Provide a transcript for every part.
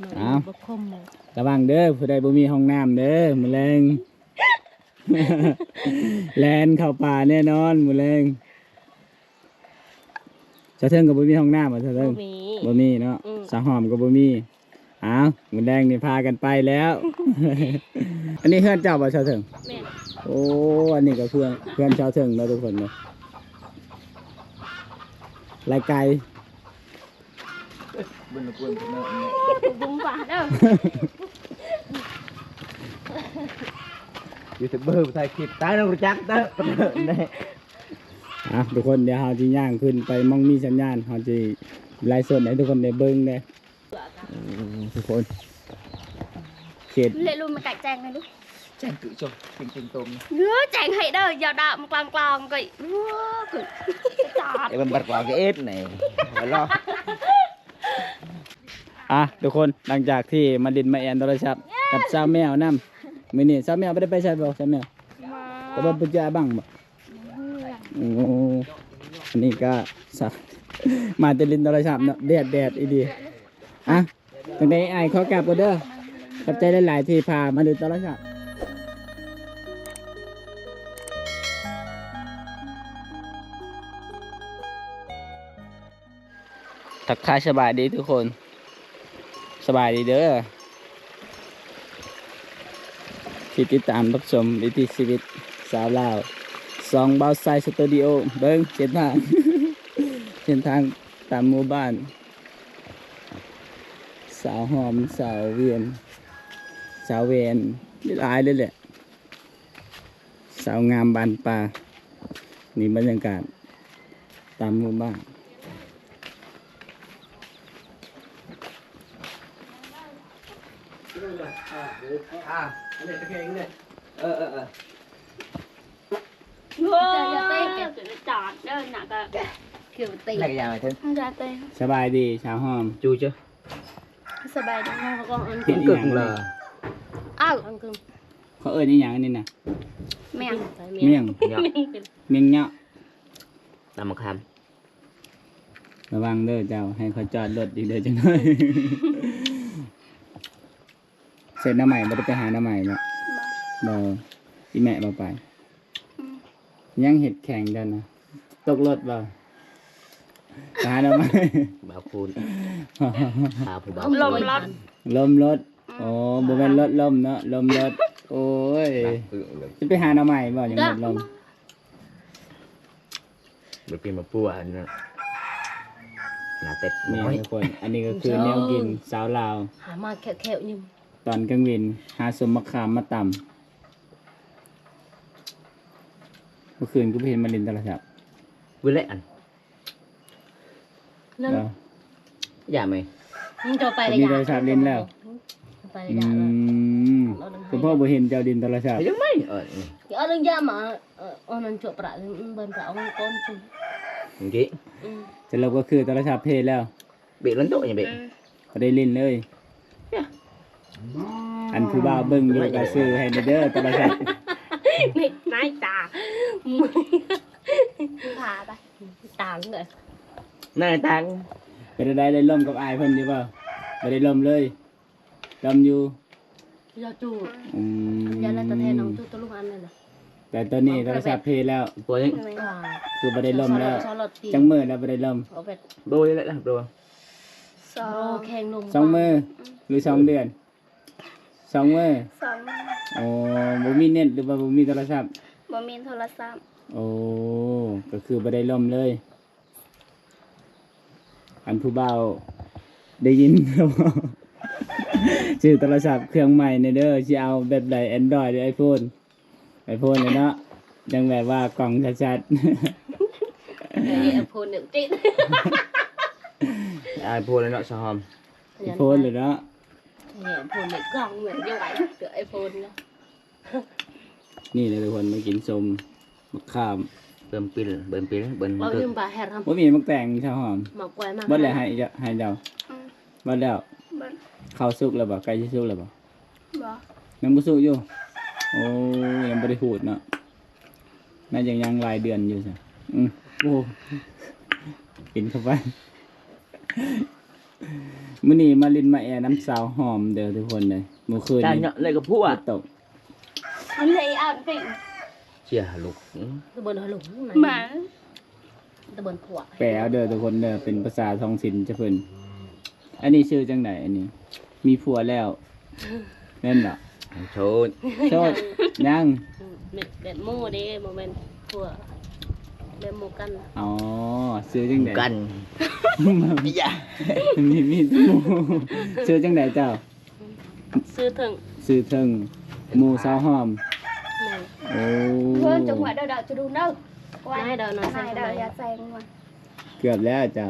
หน่อยอ้าวบ่คมเลยระวังเด้อผู้ใดบ่มีห้องน้ำเด้อมื้อแรงแลนเข้าป่าแน่นอนมื้อแรงเจะเทิงก็บ่มีห้องน้ำบ่เจะบ่เทิงมี บ่มีเนาะอืมสาหอมก็บ่มีอ้าวมื้อแรงนี่พากันไปแล้ว อันนี้เฮือนเจ้าบ่เจ้าเทิง แม่นโอ้ อันนี้ก็เพื่อนเพื่อนชาวเทิงเนาะทุกคนเนาะลายไก่ bên là quên cái nợ บุ้งว่าเด้อ vì thực bơ thay kịp tái đâu chắc đó này อะทุกคนเดี๋ยวเราจะย่างขึ้นไปมองมีสัญญาณเราจะไลฟ์สดให้ทุกคนได้เบิ่งเลยทุกคนเขต lệ luôn mà cạnh chàng này đúng chắc tự cho kinh kinh tôm Ngứa chàng hãy đời vào đạm quàng quàng vậy Ngứa cực Chọt để mình bật vào cái ếch này phải lo อ่ะทุกคนหลังจากที่มาดินมาแอนโทรศัพท์กับสาวแมวนํมื้อนี้สาวแมวไม่ได้ไปใช่บ่สาวแมวก็บ่ไปเจอบ้างบ่โอ้อันนี้ก็สาวมาแต่ลินโทรศัพท์เนาะแดดแดดอีดีอะตั้งแต่ไอ้ายขอกลับก็เด้อขอบใจหลายๆที่พามาดูโทรศัพท์ทักทายสบายดีทุกคน สบายดีเด้อที่ติดตามรับชมวิถีชีวิตสาวลาวสองเบาไซสตูดิโอเบิ้งเส้นทางเส้นทางตามหมู่บ้าน สาวหอมสาวเวียน สาวเวียนหลายเลยแหละสาวงามบานป่านี่บรรยากาศตามหมู่บ้าน à cái này cái cái này ờ ờ ờ Ngứa Chọt Đơn nặng cả Kiểu tì này cái nhà mày thêm Ra tên สบายดีสาวหอม chui chưa Sao bài đúng không con ăn Hiện cực nhà là Ờ อังกึมเขาเอิ้นอีหยังอันนี้น่ะ Mèo ใส่เมี่ยง nhọ เมี่ยงเนาะ là một hàm ระวังเด้อเจ้าให้เขาจอดรถอีกเด้อจังหน่อย เสร็จหน้าใหม่บ่ได้ไปหาหน้าใหม่เนาะบ่อีแม่บ่ไป ยังเห็ดแข่งกันนะตกรถบ่ไปหาหน้าใหม่ bảo phun à phụ bảo ลมร้อนลมรถโอ้บ่แม่นรถลมเนาะลมรถโอ้ยจะไปหาหน้าใหม่บ่ยังรถลม bởi vì mà pua nữa là tết นี่ nói ทุกคน อันนี้ก็คือแนวกินสาวลาว หามาแขวๆนิ่ม ตอนกลางวินหาสมมะขามมาตำเมื่อคืนก็ไปเห็นมาลินโทรศัพท์ với lại ăn นั่นเออ dạ mày มึงจะไปมีโทรศัพท์เล่นแล้วไปอืด่าแล้วมคุณพ่อบ่เห็นเจ้าดินโทรศัพท์ thấy giống mày ờ เดี๋ยวเอาเรื่องยามาเออเอานั่นจบประเด็นเบิ่นประเอาก้อนจุ่ม ừ. chị อืม จะเราก็คือโทรศัพท์เพศแล้ว bị lớn tội nhà bị ก็ได้ลินเลย อันผู้บ่าวเบิ่งอยู่ก็ซื้อให้เด้อโทรศัพท์นี่นายตา Thả ไปต่างเลย này tăng เป็นได้ได้ล่มกับอายเพิ่นอยู่เปล่าบ่ได้ล่มเลยล่มอยู่ยาจูอืมยาแล้วตะแทนน้องจูตะลุกอันนั่นน่ะแต่ตอนนี้โทรศัพท์เพศแล้ว pua đấy ว่าคือบ่ได้ล่มแล้วซอลอดตีจังมือแล้วบ่ได้ล่มเอาไป đôi lại là đôi สอโรงแข่งนมสองมือหรือสองเดือน สองมือสองโอ้บ่มีเน็ตหรือว่าบ่มีโทรศัพท์บ่มีโทรศัพท์ โอ้ก็คือบ่ได้ล่มเลย อันผู้บ่าวได้ยินชื่อโทรศัพท์เครื่องใหม่ในเด้อสิเอาแบบใด Android หรือ iPhone iPhone เลยเนาะยังแบบว่ากล่องชัดเดี๋ยวไอ้พูนเนี่ยติด ai pua lên nọ sao hòm ๆ iPhone เลยเนาะ เนี่ยพูนเนี่ยกล่องเหมือนยังไงเดี๋ยวไอ้พูนนะนี่เลยทุกคนมากินสมมะขาม bơm pin bơm pin bơm เรา cực ยืมบาแฮร์ทำบ่มีมักแต่งชาวหอมหมากไว้มากบ่ได้ให้เจ้าให้เจ้าอืมบ่แล้วบ่ข้าวสุกแล้วบ่ไก่สิสุกแล้วบ่บ่ยังบ่สุกอยู่โอ้ยังบ่ได้พูดเนาะน่าจะยังรายเดือนอยู่ซะอืมโอ้กินเข้าไป มื้อนี้มาลินมาแอน้ำสาวหอมเด้อทุกคนเลยเมื่อคืนจานนี้เนาะเลยกับผู้ฝอะนตก มันเลยอ่านปิ่งเชี่ยลูกตะเบินหลุมหมาตะเบินผัวแปลเอาเด้อทุกคนเด้อเป็นภาษาท้องถิ่นจ้ะเพิ่นอันนี้ชื่อจังไดอันนี้ มีผัวแล้วแม่นบ่โชดโชดยังเม็ดเบ็ดหมูเด้โมเมนผัว เบ็ดหมูกันอ๋อชื่อจังไดกันมีอย่ามีมีหมู่ชื่อจังไดเจ้า ซื้อถึงชื่อเทิงหมู่สาวหอมแม่โอ้เพื่อนจังหวะเดาเดาจะดูเด้อให้เดาหน่อยให้ใส่เดาเดาอย่าแซงมาเกือบแล้วเจ้า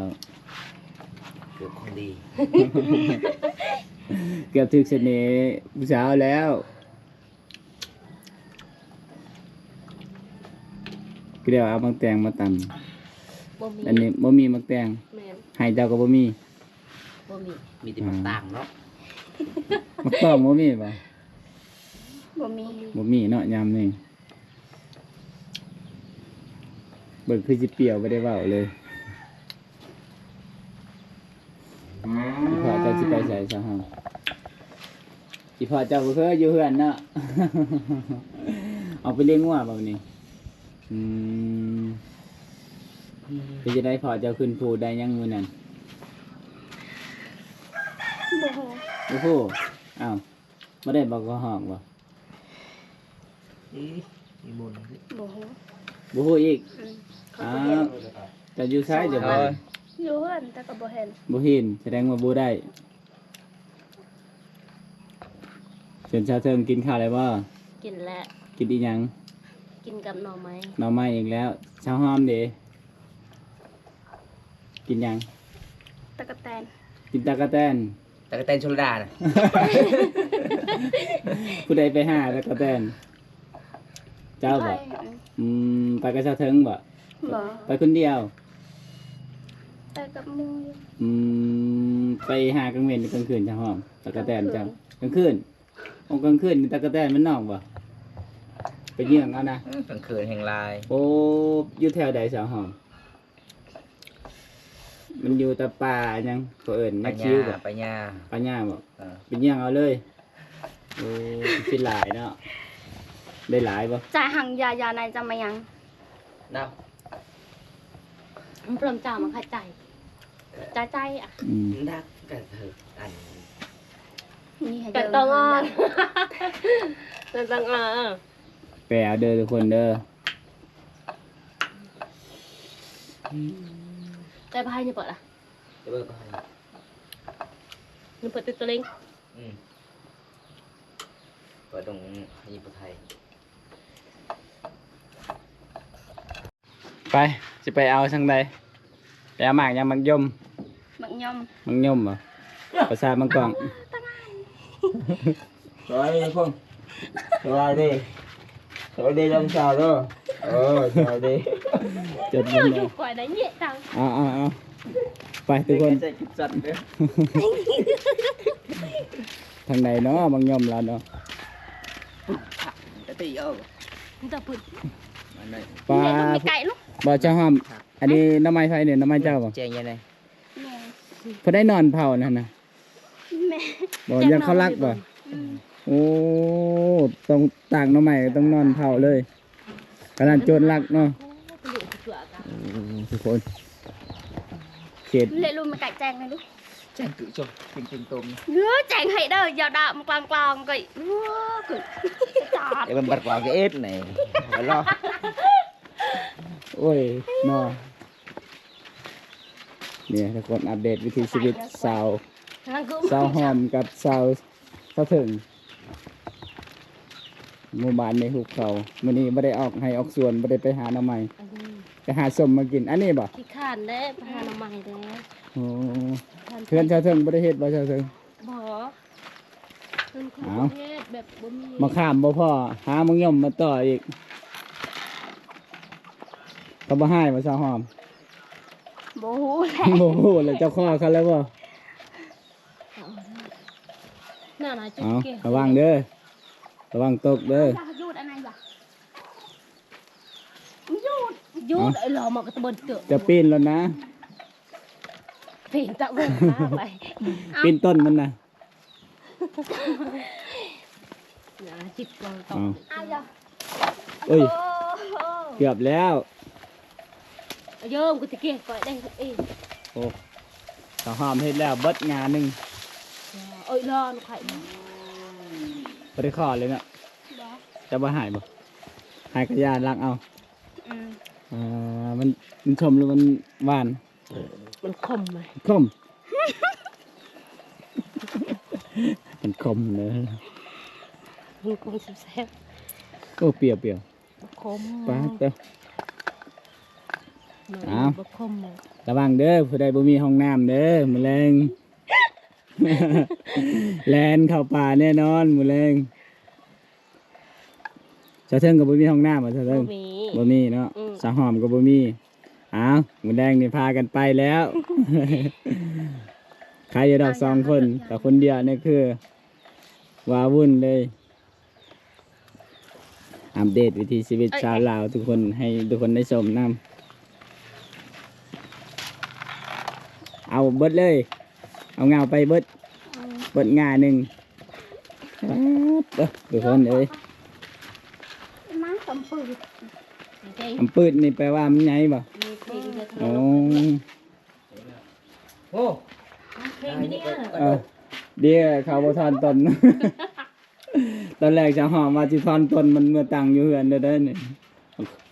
เกือบคนดี เกือบถึกเสน่ห์ผู้สาวแล้ว ก็เดี๋ยวเอามักแตงมาตบ่มีำอันนี้บ่มีมักแตงแม่นให้เจ้าก็บ่มีบ่มีมีแต่หมักต่างเนาะมักต้องบ่มีบ่บ่มีบ่มีเนาะยามนี่เบิ่งคือสิเปรี้ยวบ่ได้เว้าเลยอีพ่อเจ้าสิไปใส่ซะฮะอีพ่อเจ้าบ่เคยอยู่เฮือนเนาะ เอาไปเลี้ยงงัวบ่นี่ อืมคือจะได้พอเจ้าขึ้นภูได้ยังมื้อนั้นบ่ฮู้โอ้โหอ้าวบ่ได้บอกก็ห้องบ่มีบุญบ่ฮู้บ่ฮู้อีกอืมอ้าวจะอยู่ซ้ายจะบ่อยู่เพื่อนแต่ก็บ่เห็นบ่เห็นแสดงว่าบ่ได้เชิญชาวเทิงกินข้าวแล้วบ่กินแล้วกินอีหยัง กินกับหน่อไม้หน่อไม้อีกแล้วชาวหอมเด้กินหยังตะกะแตนกินตะกะแตนแต่ก็เต้นชลดาน่ะผู้ใดไปหาตะกะแตน เจ้าบ่ไปอืมไปกับชาวเทิงบ่บ่ไปคนเดียวแต่กับหมูอยู่อืมไปหากลางเว้นหรือกลางคืนชาวหอมตะกะแตนเจ้ากลางคืนโอ้กลางคืนนี่ตะกะแตนมันนอกบ่ ไปเยี่ยงเอานะกลางคืนแห่งลายโอ้อยู่แถวใดชาวหอม มันอยู่แตะป่ายังก็เอิญไปนักญาคิ้วบ่ไปญาปัญญาบ่เออเป็นเยี่ยงเอาเลยโอ้สิหลายเนาะได้หลายบ่จ่ายหังยายาในจะมายังนับมันเปริ่มจ่ามันขัดใจใจใจอะอืมนักกันเถอะอันนี่ให้กัเดินนต้องอ่อนกันต้องอ่อน แปลเอาเด้อทุกคนเด้อแต่พายนี่เปิดอะจะเบิกไปนี่เปิดติดตัวเล็งอืมเปิดตรงญี่ปุ่นไทยไปสิไปเอาทางใดไปเอาหมากยังมักยมบักยมมังยมบ่ภาษามังกรสวัสดีพ่งสวัสดีสวัสดีลำสาวเด้อเออสวัสดีจดมันเลยกว่าได้เนี่ยจังเอาเอาเอาไปทุกคนใส่กิบสัตว์เด้อทางใดเนาะมังยมแล้วเนาะจะตีเอามันจะพึ่งมันได้ปลาเนี่ยต้องมีไก่ลูกบ่เจ้าห้อมอันนี้หน้ำไม้ไฟเนี่ยหน้ำไม้เจ้าบ่เจียงยังไงแม่พอได้นอนเผานั่นน่ะแม่บ่ยังเขารักบ่ โอ้ต้องต่างหน้ำไม้ต้องนอนเผาเลยกำลังโจรรักเนาะโอ้เป็นเด็กเสือกอะทุกคนเขตเลยลูกมาไก่แจงเลยลูกแจ้ง tự cho kinh kinh tôm เนื้อแจงให้เด้ออย่าด่ามากลางกลางๆก็เนื้อก็จอด để mình bật vào cái ếch này phải lo โอ้ยเนาะเนี่ยทุกคนอัปเดตวิถีชีวิตสาวนั่งกูสาวหอมกับสาวสาวถึง หมู่บ้านในหุบเขามื้อนี้บ่ได้ออกให้ออกสวนบ่ได้ไปหาหน่อไม้ไปหาส้มมากิน อันนี้บ่ขี้ขานได้พาหน่อไม้ได้โอ้เพื่อนชาวถึงบ่ได้เฮ็ดบ่ชาวถึงบ่เพิ่นขอเอาประเทศแบบบ่มีมาข้ามบ่พอหามังยมมาต่ออีกก็บ่ให้บ่สาวหอมโบฮูแหละโอ้โหแล้วเจ้าข้อเขาแล้วบ่น่าหน่าจุดเอาเก่งระวังเด้อ ระวังตกเด้ออยากหยุดอะไรล่ะหยุดหยุดไอ้หลอมากระตะเบิดเตอะจะปีนแล้วนะเพลงตะเวนมาไปปีนต้นมันนะนะจิบกองตอ๋ออ ai giờ เอ้ยเกือบแล้วโยมกูตะเกียบก่อยได้เองโอ้สาวหอมเฮ็ดแล้วเบิดงานหนึงเอ้ยรอลูกไข่ มาบ่ได้ขอเลยเนาะจะบ่หายบ่หายกระยานลักเอา ừ อ่ามันมันชมหรือมันหวานมันคมไหมคม มันคมเลยมันคมแซ่บโอ้เปรี้ยวเปรี้ยวๆคมป้าดเด้ออ้าอ้าววคมเลยระวังเด้อผู้ใดบ่มีห้องน้ำเด้อมื้อแรง แลนเข้าป่าแน่นอนมื้อแรงชาวเทิงก็บ่มีห้องน้ำอะชาวบ่เทิงมี บ่มีเนาะอืมสาวหอมก็บ่มีอ้าวมื้อแรงนี่พากันไปแล้ว ใครอยู่ดอกสองคน แต่คนเดียวนี่คือว้าวุ่นเลย อัปเดตวิถีชีวิตชาวลาวทุกคนให้ทุกคนได้ชมนํเอาเบิดเลย เอาเงาไปเบิดเบิดงาหนึ่งป๊าดเด้อทุกคนเอ้ย má cầm phừ เพลงอำปืดนี่แปลว่ามันใหญ่บ่มีเพลงเยอะอ๋อโอ้เพลงนี้เนี่ยเออเดี๋ยวเขาบ่ทอนตนตอนแรกจะหอมว่าสิทอนตนมันเมื่อตังอยู่เฮือนเด้อเด้อนี่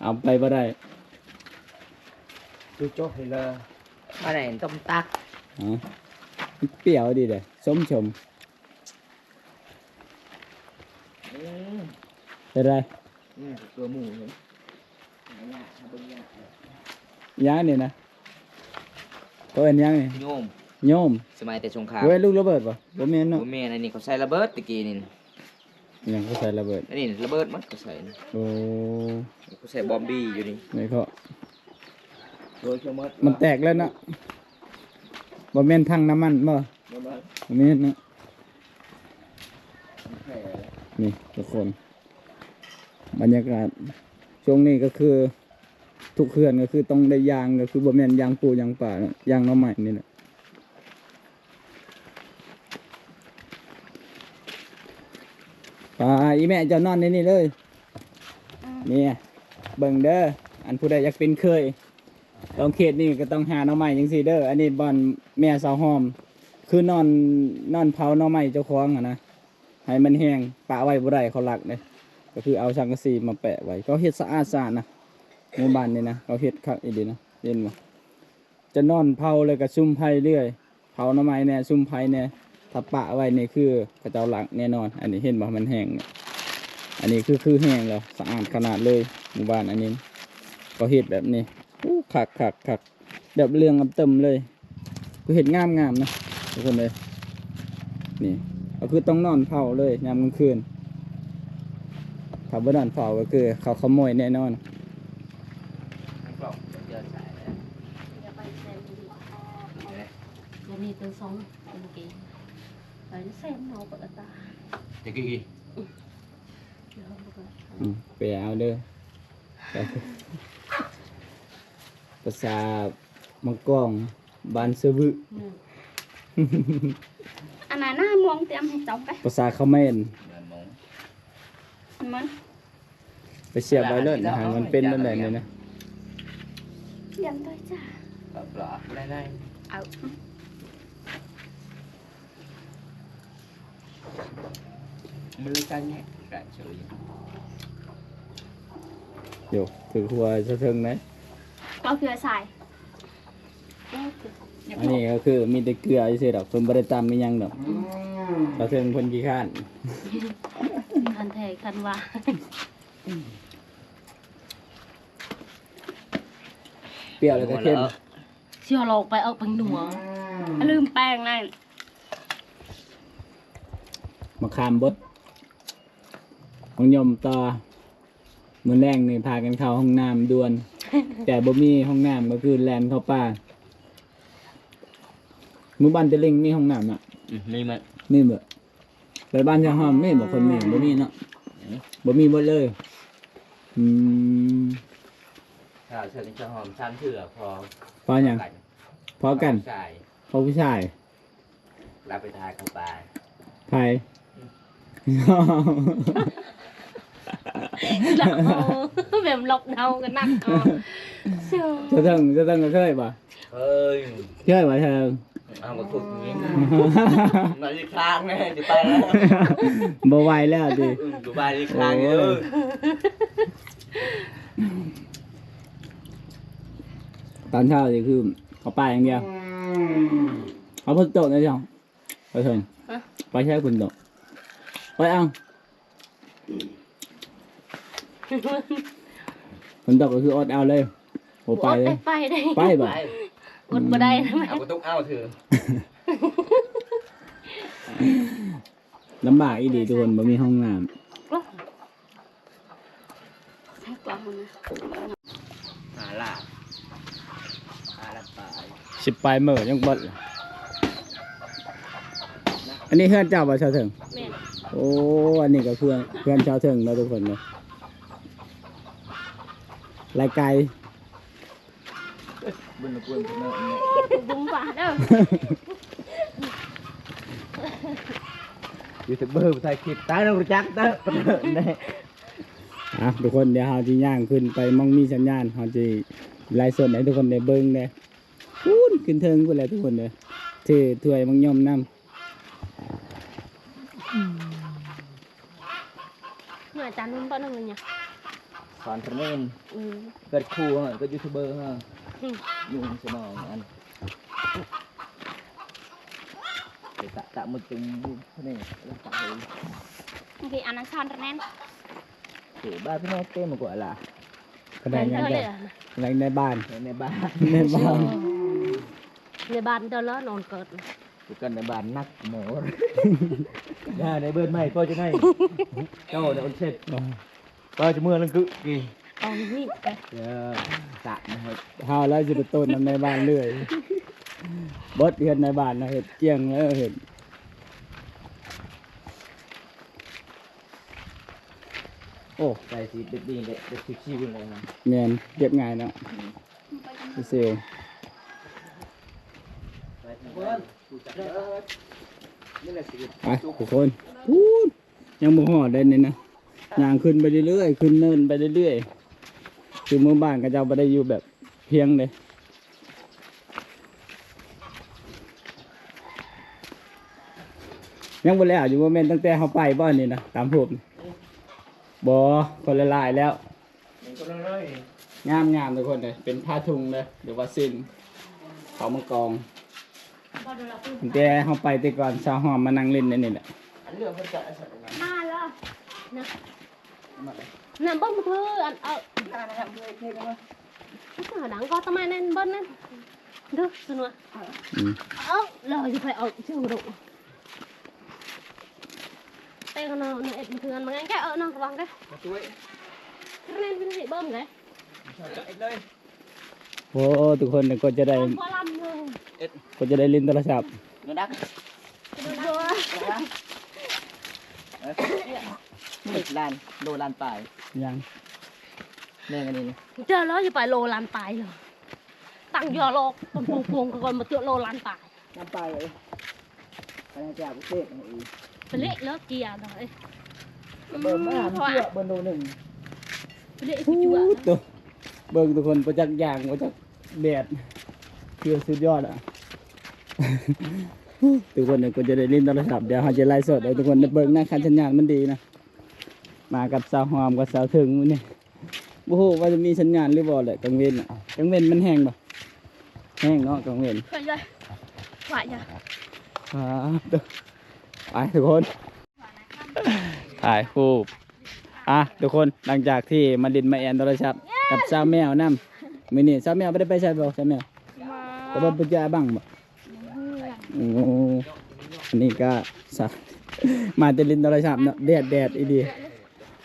เอาไปบ่ได้ tôi chốt thì là ba này tôm tắc อ๋อมัน เปรี้ยวดีเด้อส้มชมเป็นไร ừ, cửa mù nữa ย่างนี่นะตัวเอ็นย่างนี่โยมโยมสมัยแต่สงครามเว้ยลูกระเบิดป่ะบ่แม่นเนาะบ่แม่นอันนี้เขาใส่ระเบิดตะกี้นี่ยังก็ใส่ระเบิดอันนี้ระเบิดมันเขาใส่นี่โอ้เขาใส่บอมบี้อยู่นี่ไม่เขาโดยเฉพาะมันแตกแล้วเนาะ บ่แม่นทางน้ำมันบ่ระเบิดบ่แม่นเนาะแผลนี่ทุกคน บรรยากาศช่วงนี้ก็คือ ทุกเขื่อนก็คือต้องได้ยางก็คือบ่แม่นยางปูยางป่าเนาะยางหน้อใหม่นี่แหละไปอีแม่เจะนอนในนี่เลยเนี่ยเบิ่งเด้ออันผู้ใดอยากเป็นเคย ลองเขตนี่ก็ต้องหาหน่อไม้จังซีเด้ออันนี้บอนแม่สาวหอม คือนอนนอนเผาหน่อไม้เจ้าของอะนะให้มันแห้งปะไว้บ่ได้เขาหลักเลยก็คือเอาสังกะสีมาแปะไว้เขาเฮ็ดสะอาดสะอาดนะหมู่บ้านนี่นะเขาเฮ็ดคักอีดีนะเห็นบ่จะนอนเผาเลยก็ซุ่มไผ่เรื่อยเผาหน่อไม้แน่ซุ่มไผ่แน่ถ้าปะไว้นี่คือเขาเจ้าหลักแน่นอน อันนี้เห็นบ่มันแห้งเนี่ยอันนี้คือคือแห้งแล้วสะอาดขนาดเลยหมู่บ้านอันนี้เขาเฮ็ดแบบนี้ อู้คักคักคักแบบเรื่องอับเติมเลยก็เฮ็ดงามงามๆนะทุกคนเลยนี่ก็คือต้องนอนเผาเลยยามกลางคืนถ้าบ่นอนเผาก็คือ เขาขโมยแน่นอนกล่องเจอสายแล้วอย่าไปแซมดีบ่มีตัวสองตัวเมื่อกี้ไปแซมเนาปกติจะกี่กี่เดี๋ยวเอาไปก่อนอืมไปเอาเด้อไป ภาษามังกองบานเซบึอืม anh này nó muốn thì em hay chọc cái ภาษาเขมรเดินมอง mình ไปเสียบไว้เลยนะฮะมันเป็นนั่นแหละนี่นะ dần thôi cha ก็ปลาได้ได้ ở มันเลยกันเนี่ยกระเฉยโยถือหัวสะ เทิงนะ có kia xài อันนี้ก็คือมีแต่เกลือเฉยๆดอกเพิ่นบ่ได้ตำมีหยังดอกสะเทิงเพิ่นขี้ข้านคันแทคันว่าเปรี้ยวแล้วก็เค็มเชื่อลงไปเอาเป็นหนัว lưm bèn này มะขามบดของยมต่อมื้อแรงนี่พากันเข้าห้องน้ำด่วน แต่บ่มีห้องน้ำก็คือแลนเข้าป่าหมู่บ้านตะลิงมีห้องน้ำอะนี่มันมีบ่แต่บ้านชาวหอมมีบ่คนมีบ่มีเนาะบ่มีบ่เลยอืมถ้าเชิญจะหอมชั้นเถื่อพอพอหยังพอกันใส่อเขาผู้ชายเราไปทายเข้าไปไทยแบบลอกเดากันนักเอาเชียวจะต้องจะต้องก็เคยป่ะเฮ้ยเคยป่ะเธอเอามาฝึกอย่างนี้มาอีกครั้งแน่จะไปแล้วบ่ไหวแล้วดิอืมอยู่บ้านอีกครั้งเยอะตอนเช้านี่คือเขาไปอย่างเดียวเขาพุ่นโตะนะจ๊ะไปเถอะไปใช้พุ่นโตะไปเอา พุ่นโตะก็คืออดเอาเลยโอไปเลย ไปได้ไปบ่ไปอดบ่ได้นะแม่เอากระตุกเอาเถอะลำบากอีดีทุกคนบ่มีห้องน้ใช่กว่ามันนะหาล่ะหาละไปำสิบปลายมือยังเบดเลยอันนี้เพื่อนเจ้าบ่ชาวเถิงแม่นโอ้ อันนี้ก็เพื่อนเพื่อนชาวเถิงเนาะทุกคนเนาะ รายไกลบุญบุญบุญบุ้มว่าเด้อยูทูบเบอร์ถ่ายคลิปตายเรารู้จักเด้อเนี่ยอะทุกคนเดี๋ยวเราจะย่างขึ้นไปมองมีสัญญาณเราจะไลฟ์สดให้ทุกคนได้เบิ่งเด้พูนขึ้นเทิงกูแหละทุกคนเด้อถือถ้วยมังยมน้เหนื่อยจานนุ่นป้านั่งเลยเนี่ย สอนเทรนนอืมเกิดครูฮะเกิดยูทูบเบอร์ฮะอืมยุ่งสมองอันไปตะตะมุดตึงนี่แล้วตะเลยบางทีอันนั้นชอนแน่นถือบ้านพี่น้องเต้มากกว่าล่ะำก็ได้ยังเลได้ยยังในบ้านในบ้านในบ้านในบ้านเดินแล้วนอนเกิดอยู่กันในบ้านนักหมอย่าในเบิร์นไม่ก็จะให้เจ้าเนี่ยอนเสร็จ ก็จะเมื่อลังกึกี่เอานี่ไปเดี๋ยวตะนะครับเฮาแล้วจะไปต้นน้ำในบ้านเรื่อยบดเห็ดในบ้านนะเห็ดเจียงแล้วเห็ดโอ้ใจสีเด็ดดีเด็ดเด็ดชิวๆเลยนะแมนเก็บง่ายเนาะเซลลไปทุกคนพูดยังบ่หอดได้นี่นะ ย่างขึ้นไปเรื่อยๆ ขึ้นเนินไปเรื่อยๆ คือหมือบ้านก็จะไม่ได้อยู่แบบเพียงเลยยังบ่แล้วอยู่ว่าแม่นตั้งแต่เขาไปบ้านนี่นะตามผมบ่คนละลายแล้วงามงามทุกคนเลยเป็นผ้าทุงเลยหรือว่าสิ้นเขามังกรแต่เขาไปแต่ก่อนสาวหอมมานั่งเล่นในนี่แหละมาแล้ว นะนั่นเบิ้ลมือถืออันเอาหาดังก็ทำไมนั่นเบิ้ลนั่นดูสนุกอืมเอาเราจะไปเอาชื่อดุเต้กันเนาะเอ็ดมือถืออันมาไงแกเออน้องระวังแกเล่นเป็นสิเบิ้มไงโอ้ทุกคนเนี่ยก็จะได้พอลำเลยก็จะได้เล่นโทรศัพท์เงินดัก ดูดูนี่ลานโลลานปลายยังแม่งอันนี้เจอแล้วจะไปโลลันตายเลยตั้งยอโลกต้นพวงพวงก่อนมาเจอโลลันตายลานปลายเลยไปจากประเทศอีกไปเละเลิกเกียร์เลยเบิ่มมาเชื่อเบิ่นโลหนึ่งไปเละอีกจั่วตัวเบิ่งทุกคนประจักษ์อย่างประจักษ์แดดคือสุดยอดอะทุกคนเนี่ยก็จะได้เล่นโทรศัพท์เดี๋ยวเขาจะไล่สดให้ทุกคนได้เบิ่งนะคันสัญญาณมันดีนะ มากับสาวหอมกับสาวถึงมื้อนี่โอ้โหว่าจะมีสัญญาณหรือบ่แหละกังเวนอะกังเวนมันแห้งบ่แห้งเนาะกังเวนไปเลยไหวจ้ะครับไปทุกคนถ่ายรูปอะทุกคนหลังจากที่มาดินมาแอนโทรศัพท์กับสาวแมวนํมื้อนี้สาวแมวไม่ได้ไปใช่บ่สาวแมวแต่ว่าไปเจอบ้างบ่โอ้อันนี้ก็สาวมาจะลินโทรศัพท์เนาะแดดแดดอีดี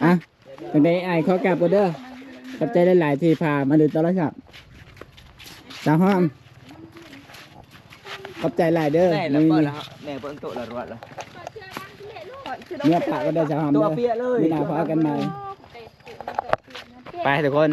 อะตั้งแต่ไอ้ายขอกลับก็เด้อขอบใจหลายๆที่พามาดินโทรศัพท์สาวหอมขอบใจหลายเด้อแม่แล้วมื้อเปิดนี้แล้วแม่เปิดโต๊ะแล้วรวดแล้วเมื่อปากก็ได้สาวหอมตัวเด้อเปียเลยมีหนาพอกันไหมไปทุกคน